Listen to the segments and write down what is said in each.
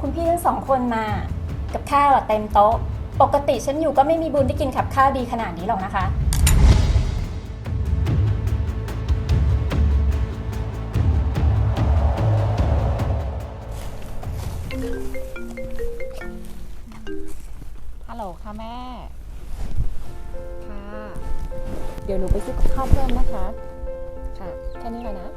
คุณพี่ทั้งสองคนมากับข้าวอะเต็มโต๊ะ ปกติฉันอยู่ก็ไม่มีบุญได้กินกับข้าวดีขนาดนี้หรอกนะคะ ฮัลโหลค่ะแม่ ค่ะ เดี๋ยวหนูไปซื้อกับข้าวเพิ่มนะคะ ค่ะ แค่นี้แหละนะ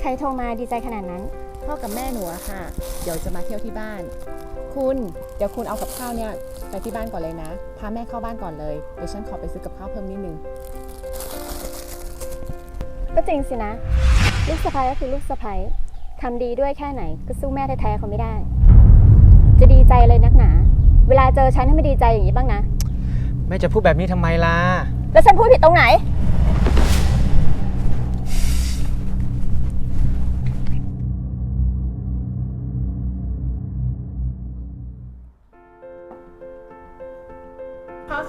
ใครโทรมาดีใจขนาดนั้น พ่อกับแม่หนูอะค่ะ เดี๋ยวจะมาเที่ยวที่บ้าน คุณเดี๋ยวคุณเอากับข้าวเนี่ยไปที่บ้านก่อนเลยนะ พาแม่เข้าบ้านก่อนเลยเดี๋ยวฉันขอไปซื้อกับข้าวเพิ่มนิดนึง ก็จริงสินะ ลูกสะใภ้ก็คือลูกสะใภ้ทำดีด้วยแค่ไหน ก็สู้แม่แท้ๆเขาไม่ได้ จะดีใจเลยนักหนา เวลาเจอฉันให้ไม่ดีใจอย่างนี้บ้างนะ แม่จะพูดแบบนี้ทำไมล่ะ แล้วฉันพูดผิดตรงไหน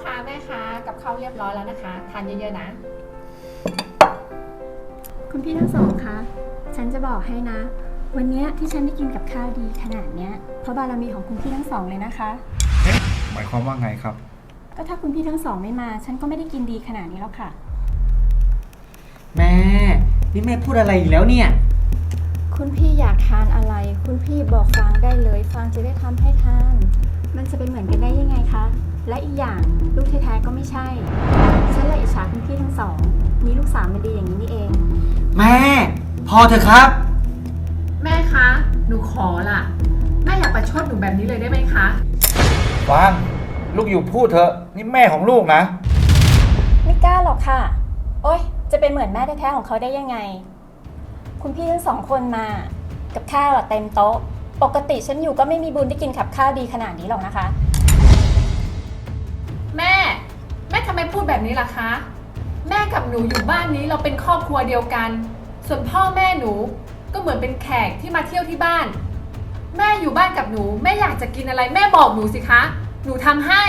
คะแม่คะกับข้าวเรียบร้อยแล้วนะคะ ทานเยอะๆนะ คุณพี่ทั้งสองคะ ฉันจะบอกให้นะ วันเนี้ยที่ฉันได้กินกับข้าวดีขนาดเนี้ย เพราะบารมีของคุณพี่ทั้งสองเลยนะคะเอ๊ะหมายความว่าไงครับ ก็ถ้าคุณพี่ทั้งสองไม่มา ฉันก็ไม่ได้กินดีขนาดนี้แล้วค่ะ แม่ นี่แม่พูดอะไรอีกแล้วเนี่ย คุณพี่อยากทานอะไร คุณพี่บอกฟางได้เลย ฟางจะได้ทำให้ทาน มันจะเป็นเหมือนกันได้ยังไงคะ และอีกอย่างลูกแท้ๆก็ไม่ใช่ ฉันเลยอิจฉาคุณพี่ทั้งสอง มีลูกสาวมันดีอย่างนี้นี่เอง แม่ พอเถอะครับ แม่คะ หนูขอล่ะ แม่อย่าประชดหนูแบบนี้เลยได้ไหมคะ ฟางลูกอยู่พูดเถอะ นี่แม่ของลูกนะ ไม่กล้าหรอกค่ะ โอ๊ย จะเป็นเหมือนแม่แท้ๆของเขาได้ยังไง คุณพี่ทั้งสองคนมา กับข้าวอะเต็มโต๊ะ ปกติฉันอยู่ก็ไม่มีบุญได้กินกับข้าวดีขนาดนี้หรอกนะคะ แม่ แม่ทำไมพูดแบบนี้ล่ะคะ แม่กับหนูอยู่บ้านนี้เราเป็นครอบครัวเดียวกัน ส่วนพ่อแม่หนูก็เหมือนเป็นแขกที่มาเที่ยวที่บ้าน แม่อยู่บ้านกับหนูแม่อยากจะกินอะไรแม่บอกหนูสิคะ หนูทำให้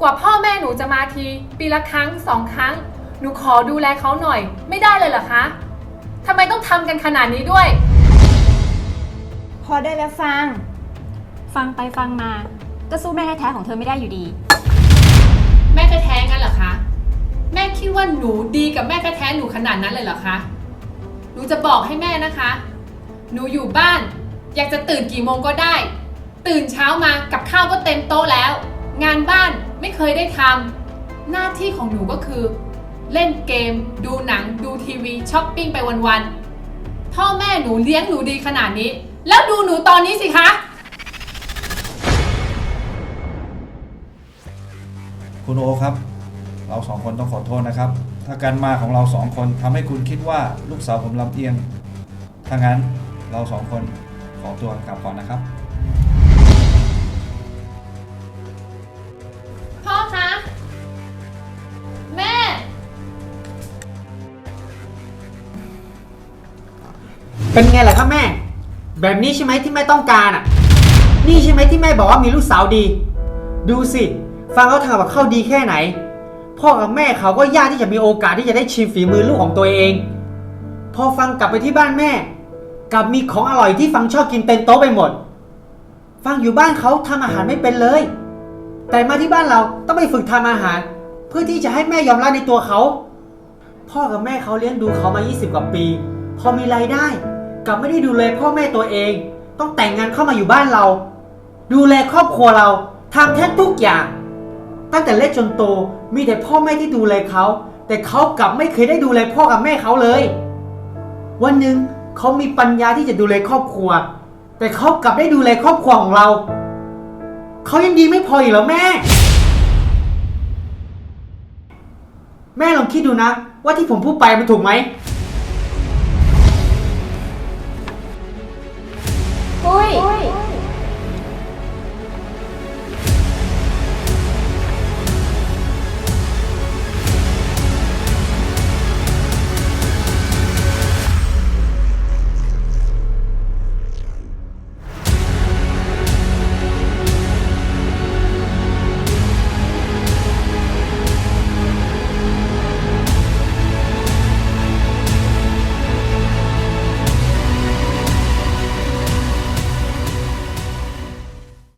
กว่าพ่อแม่หนูจะมาที ปีละครั้งสองครั้ง หนูขอดูแลเขาหน่อย ไม่ได้เลยเหรอคะทำไมต้องทำกันขนาดนี้ด้วย พอได้แล้วฟัง ฟังไปฟังมา ก็สู้แม่แท้ๆของเธอไม่ได้อยู่ดี แม่แท้ๆงั้นเหรอคะ แม่คิดว่าหนูดีกับแม่แท้ๆหนูขนาดนั้นเลยเหรอคะ หนูจะบอกให้แม่นะคะ หนูอยู่บ้าน อยากจะตื่นกี่โมงก็ได้ ตื่นเช้ามากับข้าวก็เต็มโต๊ะแล้ว งานบ้านไม่เคยได้ทำหน้าที่ของหนูก็คือ เล่นเกม ดูหนัง ดูทีวีช้อปปิ้งไปวันๆพ่อแม่หนูเลี้ยงหนูดีขนาดนี้ แล้วดูหนูตอนนี้สิคะ คุณโอครับ เราสองคนต้องขอโทษนะครับ ถ้าการมาของเราสองคนทำให้คุณคิดว่าลูกสาวผมลำเอียง ถ้างั้นเราสองคนขอตัวกลับก่อนนะครับ พ่อคะ แม่ เป็นไงล่ะครับแม่ แบบนี้ใช่ไหมที่แม่ต้องการอะ นี่ใช่ไหมที่แม่บอกว่ามีลูกสาวดี ดูสิ ฟังเขาทำกับข้าวดีแค่ไหน พ่อกับแม่เขาก็ยากที่จะมีโอกาสที่จะได้ชิมฝีมือลูกของตัวเอง พอฟังกลับไปที่บ้านแม่กลับมีของอร่อยที่ฟังชอบกินเต็มโต๊ะไปหมด ฟังอยู่บ้านเขาทำอาหารไม่เป็นเลย แต่มาที่บ้านเราต้องไปฝึกทำอาหาร เพื่อที่จะให้แม่ยอมรับในตัวเขา พ่อกับแม่เขาเลี้ยงดูเขามา 20 กว่าปี พอมีรายได้ กลับไม่ได้ดูแลพ่อแม่ตัวเอง ต้องแต่งงานเข้ามาอยู่บ้านเรา ดูแลครอบครัวเราทำแทบทุกอย่าง ตั้งแต่เล็กจนโตมีแต่พ่อแม่ที่ดูแลเขาแต่เขากลับไม่เคยได้ดูแลพ่อกับแม่เขาเลย วันหนึ่งเขามีปัญญาที่จะดูแลครอบครัว แต่เขากลับได้ดูแลครอบครัวของเราเขายังดีไม่พออีกเหรอแม่ แม่ลองคิดดูนะ ว่าที่ผมพูดไปมันถูกไหม ปุ้ย